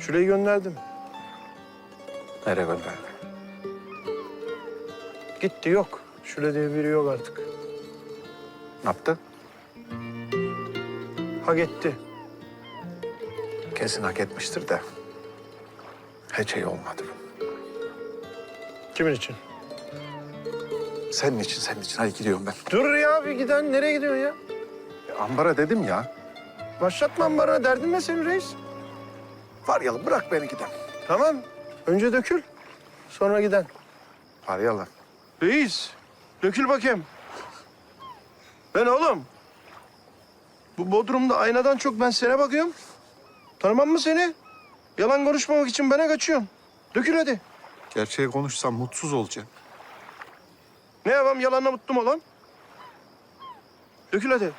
Şurayı gönderdim. Nereye gönderdin? Gitti yok. Şule diye biri yok artık. Ne yaptı? Ha gitti. Kesin hak etmiştir de. Hiç iyi olmadı. Kimin için? Senin için, senin için. Hadi gidiyorum ben. Dur ya bir giden. Nereye gidiyorsun ya? E, ambara dedim ya. Başlatma bana. Derdin ne senin reis? Faryalı bırak beni giden. Tamam. Önce dökül. Sonra giden. Faryalı. Reis. Dökül bakayım. Ben oğlum. Bu Bodrum'da aynadan çok ben sana bakıyorum. Tanımam mı seni? Yalan konuşmamak için bana kaçıyorum. Dökül hadi. Gerçeği konuşsam mutsuz olacaksın. Ne yapayım yalanla mutlu mu olan? Dökül hadi.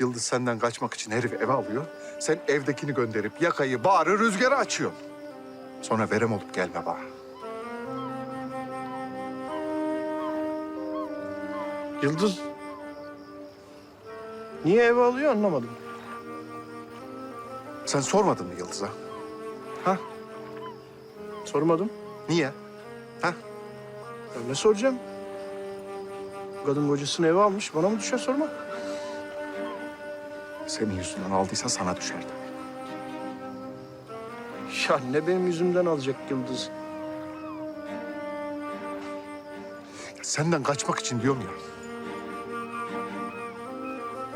Yıldız senden kaçmak için herif eve alıyor. Sen evdekini gönderip yakayı, bağrı, rüzgarı açıyorsun. Sonra verem olup gelme bana. Yıldız. Niye eve alıyor anlamadım. Sen sormadın mı Yıldız'a? Ha? Sormadım. Niye? Ha? Ya ne soracağım? Kadın kocasını eve almış. Bana mı düşer sormak? Senin yüzünden aldıysa sana düşerdi. Ya ne benim yüzümden alacak Yıldız? Senden kaçmak için diyorum ya.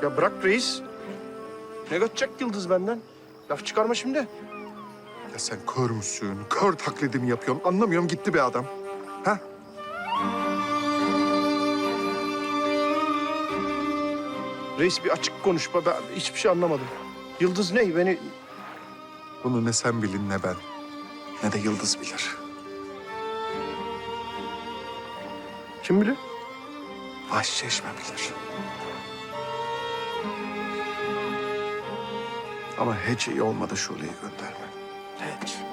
Ya bırak reis. Ne kaçacak Yıldız benden? Laf çıkarma şimdi. Ya sen kör müsün? Kör taklidimi yapıyorsun. Anlamıyorum gitti be adam. Ha? Reis bir açık konuş. Ben hiçbir şey anlamadım. Yıldız ne? Beni... Bunu ne sen bilin ne ben. Ne de Yıldız bilir. Kim bilir? Bahçeşme bilir. Ama hiç iyi olmadı Şule'yi gönderme. Hiç.